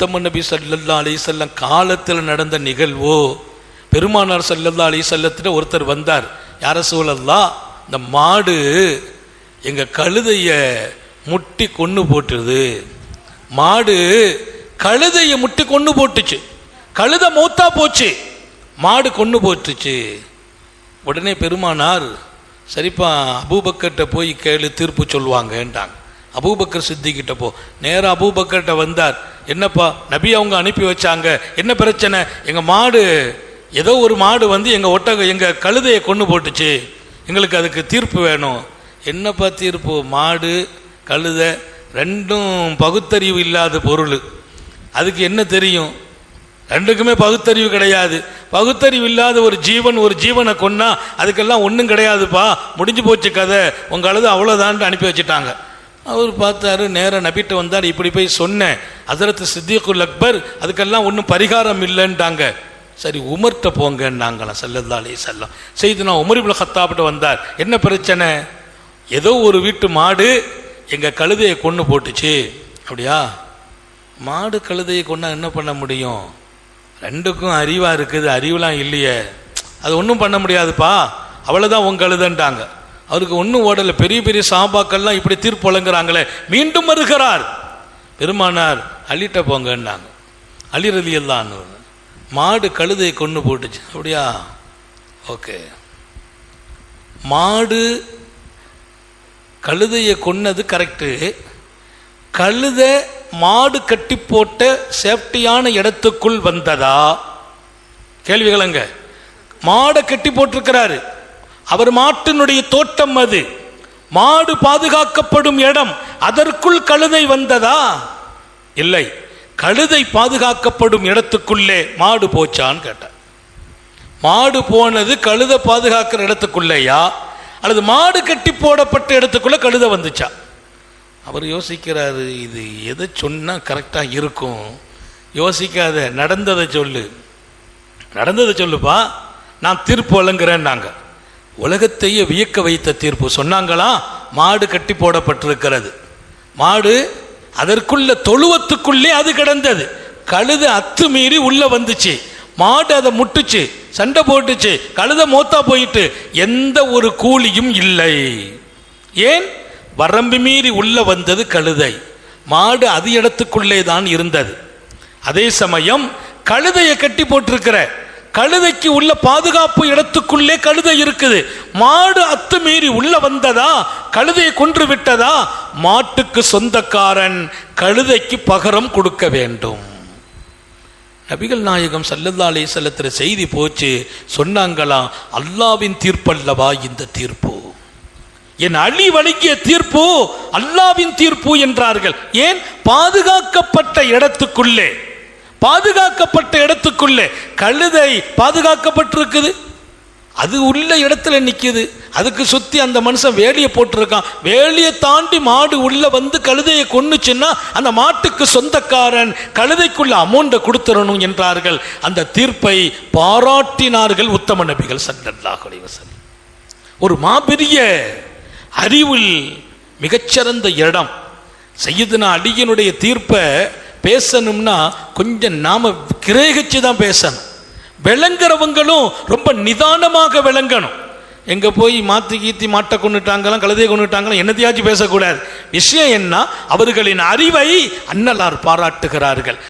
உத்தம நபி சல்லல்லா அலிசல்லம் காலத்தில் நடந்த நிகழ்வோ பெருமானார் சல்லல்லா அலிசல்லத்தில் ஒருத்தர் வந்தார். யார சூழல்லா இந்த மாடு எங்கள் கழுதைய முட்டி கொண்டு போட்டுருது. மாடு கழுதைய முட்டி கொண்டு போட்டுச்சு. கழுதை மூத்தா போச்சு. மாடு கொண்டு போட்டுச்சு. உடனே பெருமானார் சரிப்பா அபூபக்கர்கிட்ட போய் கேளு தீர்ப்பு சொல்லுவாங்கன்றாங்க. அபூபக்கர் சித்திக்கிட்ட போ. நேராக அபூபக்கர்கிட்ட வந்தார். என்னப்பா நபி அவங்க அனுப்பி வச்சாங்க? என்ன பிரச்சனை? எங்கள் மாடு ஏதோ ஒரு மாடு வந்து எங்கள் ஒட்டக எங்கள் கழுதையை கொண்டு போட்டுச்சு. எங்களுக்கு அதுக்கு தீர்ப்பு வேணும். என்னப்பா தீர்ப்பு? மாடு கழுதை ரெண்டும் பகுத்தறிவு இல்லாத பொருள். அதுக்கு என்ன தெரியும்? ரெண்டுக்குமே பகுத்தறிவு கிடையாது. பகுத்தறிவு இல்லாத ஒரு ஜீவன் ஒரு ஜீவனை கொன்னா அதுக்கெல்லாம் ஒன்றும் கிடையாதுப்பா. முடிஞ்சு போச்சு கதை. உங்கள் அழுது அவ்வளோதான்ட்டு அனுப்பி வச்சுட்டாங்க. அவர் பார்த்தாரு நேராக நபிட்டு வந்தார் இப்படி போய் சொன்னேன். அதரத்து சித்திகுல் அக்பர் அதுக்கெல்லாம் ஒன்றும் பரிகாரம் இல்லைன்ட்டாங்க சரி உமர்கிட்ட போங்கன்னாங்களாம் சல்லல்லா அலி செல்லம் செய்து நான் உமரிபுல் ஹத்தாப்ட்ட வந்தார். என்ன பிரச்சனை? ஏதோ ஒரு வீட்டு மாடு எங்கள் கழுதையை கொண்டு போட்டுச்சு. அப்படியா? மாடு கழுதையை கொண்டா என்ன பண்ண முடியும்? ரெண்டுக்கும் அறிவாக இருக்குது அறிவுலாம் இல்லையே. அது ஒன்றும் பண்ண முடியாதுப்பா. அவ்வளோதான் உன் கழுதன்ட்டாங்க அவருக்கு ஒன்றும் ஓடலை. பெரிய பெரிய சாபாக்கள்லாம் இப்படி தீர்ப்பு வழங்குறாங்களே. மீண்டும் வருகிறார். பெருமானார் அள்ளிட்ட போங்கன்னாங்க. அழிறது இல்லான்னு மாடு கழுதையை கொண்டு போட்டுச்சு. அப்படியா? ஓகே. மாடு கழுதையை கொன்னது கரெக்டு கழுதை மாடு கட்டி போட்ட சேஃப்டியான இடத்துக்குள் வந்ததா? கேள்விகளங்க மாடை கட்டி போட்டிருக்கிறாரு. அவர் மாட்டினுடைய தோட்டம் அது. மாடு பாதுகாக்கப்படும் இடம். அதற்குள் கழுதை வந்ததா? இல்லை கழுதை பாதுகாக்கப்படும் இடத்துக்குள்ளே மாடு போச்சான்னு கேட்டார். மாடு போனது கழுதை பாதுகாக்கிற இடத்துக்குள்ளேயா? அல்லது மாடு கட்டி போடப்பட்ட இடத்துக்குள்ளே கழுதை வந்துச்சா? அவர் யோசிக்கிறாரு இது எதை சொன்னால் கரெக்டாக இருக்கும்? யோசிக்காத நடந்ததை சொல்லு. நடந்ததை சொல்லுப்பா நான் தீர்ப்பு வழங்குறேன்னாங்க. உலகத்தையே வியக்க வைத்த தீர்ப்பு. சொன்னாங்களா? மாடு கட்டி போடப்பட்டிருக்கிறது. மாடு அதற்குள்ள தொழுவத்துக்குள்ளே அது கிடந்தது. கழுதை அத்து மீறி உள்ள வந்துச்சு. மாடு அதை முட்டுச்சு சண்டை போட்டுச்சு கழுத மோத்தா போயிட்டு எந்த ஒரு கூலியும் இல்லை. ஏன்? வரம்பு மீறி உள்ள வந்தது கழுதை. மாடு அது இடத்துக்குள்ளே தான் இருந்தது. அதே சமயம் கழுதையை கட்டி போட்டிருக்கிற கழுதைக்கு உள்ள பாதுகாப்பு இடத்துக்குள்ளே கழுதை இருக்குது. மாடு அத்துமீறி உள்ள வந்ததா? கழுதையை கொன்று விட்டதா? மாட்டுக்கு சொந்தக்காரன் கழுதைக்கு பகரம் கொடுக்க வேண்டும். நபிகள் நாயகம் சல்லல்லா செல்லத்தில் செய்தி போச்சு. சொன்னாங்களா? அல்லாவின் தீர்ப்பல்லவா இந்த தீர்ப்பு? என் அழி வழங்கிய தீர்ப்பு அல்லாவின் தீர்ப்பு என்றார்கள். ஏன்? பாதுகாக்கப்பட்ட இடத்துக்குள்ளே. பாதுகாக்கப்பட்ட இடத்துக்குள்ளே கழுதை பாதுகாக்கப்பட்டிருக்குது. அது உள்ள இடத்துல நிற்கிது அதுக்கு சுற்றி அந்த மனுஷன் வேலியை போட்டிருக்கான். வேலியை தாண்டி மாடு உள்ள வந்து கழுதையை கொன்னுச்சுன்னா அந்த மாட்டுக்கு சொந்தக்காரன் கழுதைக்குள்ள அமௌண்ட்டை கொடுத்துடணும் என்றார்கள். அந்த தீர்ப்பை பாராட்டினார்கள் உத்தம நபிகள் சல்லல்லாஹு அலைஹி ஒரு மாபெரிய அறிவில் மிகச்சிறந்த இடம். செய்யதுனா அடியனுடைய தீர்ப்பை பேசணும்னா கொஞ்சம் நாம் கிரேகிச்சு தான் பேசணும். விளங்குறவங்களும் ரொம்ப நிதானமாக விளங்கணும். எங்கே போய் மாற்றி கீத்தி மாட்டை கொண்டுட்டாங்களாம் கழுதையை கொண்டுட்டாங்களாம் என்னத்தையாச்சும் பேசக்கூடாது. விஷயம் என்ன? அவர்களின் அறிவை அன்னலார் பாராட்டுகிறார்கள்.